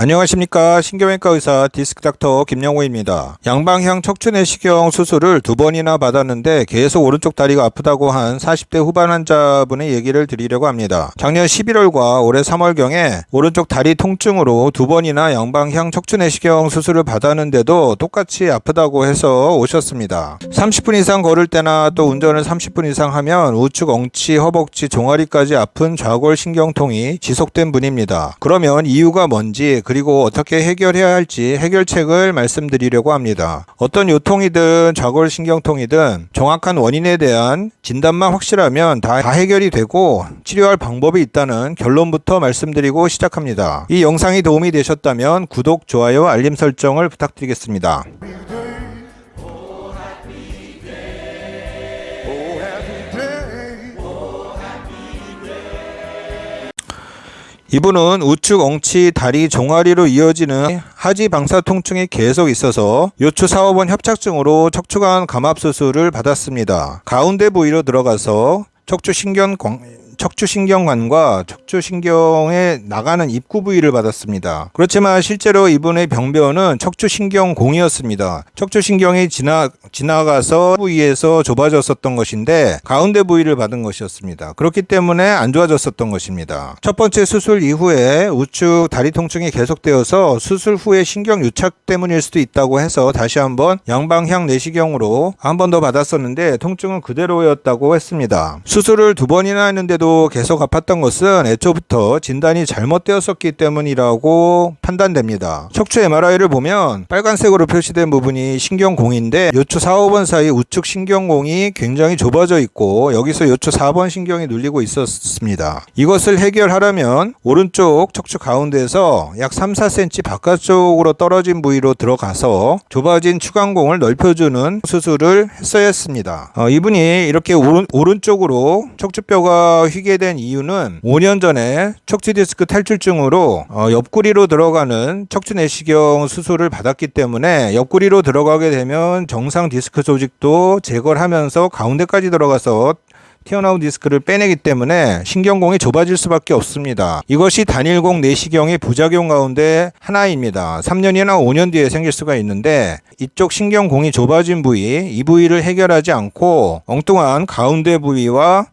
안녕하십니까 신경외과 의사 디스크 닥터 김영호입니다. 양방향 척추 내시경 수술을 두 번이나 받았는데 계속 오른쪽 다리가 아프다고 한 40대 후반 환자분의 얘기를 드리려고 합니다. 작년 11월과 올해 3월경에 오른쪽 다리 통증으로 두 번이나 양방향 척추 내시경 수술을 받았는데도 똑같이 아프다고 해서 오셨습니다. 30분 이상 걸을 때나 또 운전을 30분 이상 하면 우측 엉치, 허벅지, 종아리까지 아픈 좌골 신경통이 지속된 분입니다. 그러면 이유가 뭔지 그리고 어떻게 해결해야 할지 해결책을 말씀드리려고 합니다. 어떤 요통이든 좌골 신경통이든 정확한 원인에 대한 진단만 확실하면 다, 다 해결이 되고 치료할 방법이 있다는 결론부터 말씀드리고 시작합니다. 이 영상이 도움이 되셨다면 구독, 좋아요, 알림 설정을 부탁드리겠습니다. 이분은 우측 엉치 다리 종아리로 이어지는 하지 방사 통증이 계속 있어서 요추 사업원 협착증으로 척추관 감압 수술을 받았습니다. 가운데 부위로 들어가서 척추 신경 척추신경관과 척추신경에 나가는 입구 부위를 받았습니다. 그렇지만 실제로 이분의 병변은 척추신경공이었습니다. 척추신경이 지나, 지나가서 부위에서 좁아졌었던 것인데 가운데 부위를 받은 것이었습니다. 그렇기 때문에 안 좋아졌었던 것입니다. 첫 번째 수술 이후에 우측 다리 통증이 계속되어서 수술 후에 신경 유착 때문일 수도 있다고 해서 다시 한번 양방향 내시경으로 한 번 더 받았었는데 통증은 그대로였다고 했습니다. 수술을 두 번이나 했는데도 계속 아팠던 것은 애초부터 진단이 잘못되었었기 때문이라고 판단됩니다. 척추 MRI를 보면 빨간색으로 표시된 부분이 신경공인데 요추 4, 5번 사이 우측 신경공이 굉장히 좁아져 있고 여기서 요추 4번 신경이 눌리고 있었습니다. 이것을 해결하려면 오른쪽 척추 가운데에서 약 3, 4cm 바깥쪽으로 떨어진 부위로 들어가서 좁아진 추간공을 넓혀주는 수술을 했어야 했습니다. 어, 이분이 이렇게 오른, 오른쪽으로 척추뼈가 휘게 된 이유는 5년 전에 척추 디스크 탈출증으로 어, 옆구리로 들어가는 척추 내시경 수술을 받았기 때문에 옆구리로 들어가게 되면 정상 디스크 조직도 제거를 하면서 가운데까지 들어가서 튀어나온 디스크를 빼내기 때문에 신경공이 좁아질 수밖에 없습니다. 이것이 단일공 내시경의 부작용 가운데 하나입니다. 3년이나 5년 뒤에 생길 수가 있는데 이쪽 신경공이 좁아진 부위, 이 부위를 해결하지 않고 엉뚱한 가운데 부위와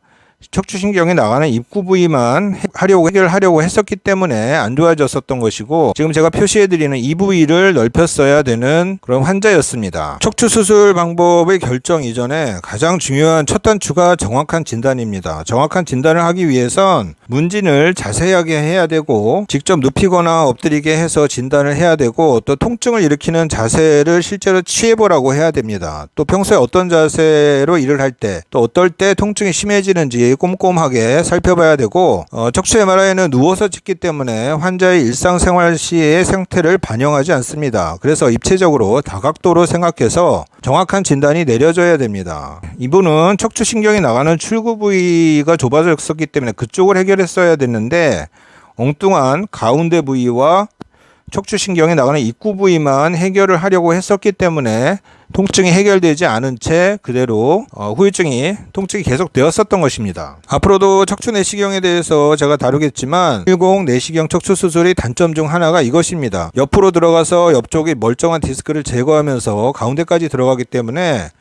척추신경이 나가는 입구 부위만 해- 하려고 해결하려고 했었기 때문에 안 좋아졌었던 것이고 지금 제가 표시해드리는 이 부위를 넓혔어야 되는 그런 환자였습니다. 척추 수술 방법의 결정 이전에 가장 중요한 첫 단추가 정확한 진단입니다. 정확한 진단을 하기 위해선 문진을 자세하게 해야 되고 직접 눕히거나 엎드리게 해서 진단을 해야 되고 또 통증을 일으키는 자세를 실제로 취해보라고 해야 됩니다. 또 평소에 어떤 자세로 일을 할 때 또 어떨 때 통증이 심해지는지 꼼꼼하게 살펴봐야 되고 어, 척추 MRI는 누워서 찍기 때문에 환자의 일상생활 시의 상태를 반영하지 않습니다. 그래서 입체적으로 다각도로 생각해서 정확한 진단이 내려져야 됩니다. 이분은 척추신경이 나가는 출구 부위가 좁아졌었기 때문에 그쪽을 해결했어야 됐는데 엉뚱한 가운데 부위와 척추신경이 나가는 입구 부위만 해결을 하려고 했었기 때문에 통증이 해결되지 않은 채 그대로 어, 후유증이 통증이 계속 되었었던 것입니다. 앞으로도 척추 내시경에 대해서 제가 다루겠지만 10 내시경 척추 수술의 단점 중 하나가 이것입니다. 옆으로 들어가서 옆쪽에 멀쩡한 디스크를 제거하면서 가운데까지 들어가기 때문에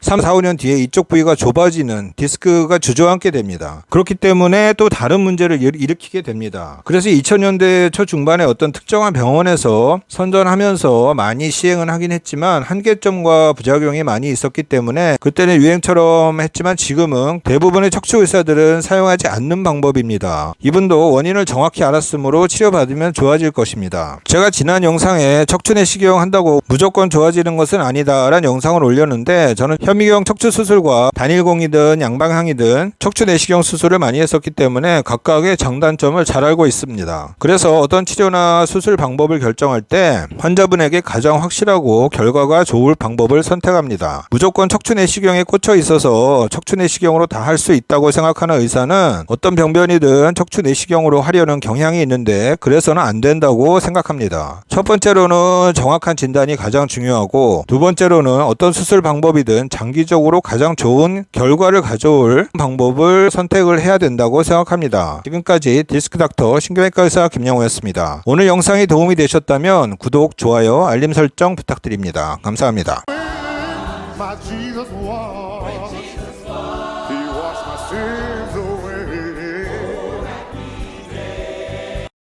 3, 4, 5년 뒤에 이쪽 부위가 좁아지는 디스크가 주저앉게 됩니다. 그렇기 때문에 또 다른 문제를 일- 일으키게 됩니다. 그래서 2000년대 초중반에 어떤 특정한 병원에서 선전하면서 많이 시행은 하긴 했지만 한계점과 부작용이 많이 있었기 때문에 그때는 유행처럼 했지만 지금은 대부분의 척추 의사들은 사용하지 않는 방법입니다. 이분도 원인을 정확히 알았으므로 치료받으면 좋아질 것입니다. 제가 지난 영상에 척추 내시경 한다고 무조건 좋아지는 것은 아니다라는 영상을 올렸는데 저는 현미경 척추 수술과 단일공이든 양방향이든 척추 내시경 수술을 많이 했었기 때문에 각각의 장단점을 잘 알고 있습니다. 그래서 어떤 치료나 수술 방법을 결정할 때 환자분에게 가장 확실하고 결과가 좋을 방법을 선택합니다. 무조건 척추 내시경에 꽂혀 있어서 척추 내시경으로 다 할 수 있다고 생각하는 의사는 어떤 병변이든 척추 내시경으로 하려는 경향이 있는데 그래서는 안 된다고 생각합니다. 첫 번째로는 정확한 진단이 가장 중요하고 두 번째로는 어떤 수술 방법이든 장기적으로 가장 좋은 결과를 가져올 방법을 선택을 해야 된다고 생각합니다. 지금까지 디스크 닥터 신경외과 의사 김영호였습니다. 오늘 영상이 도움이 되셨다면 구독, 좋아요, 알림 설정 부탁드립니다. 감사합니다. my Jesus was. He washed my sins away.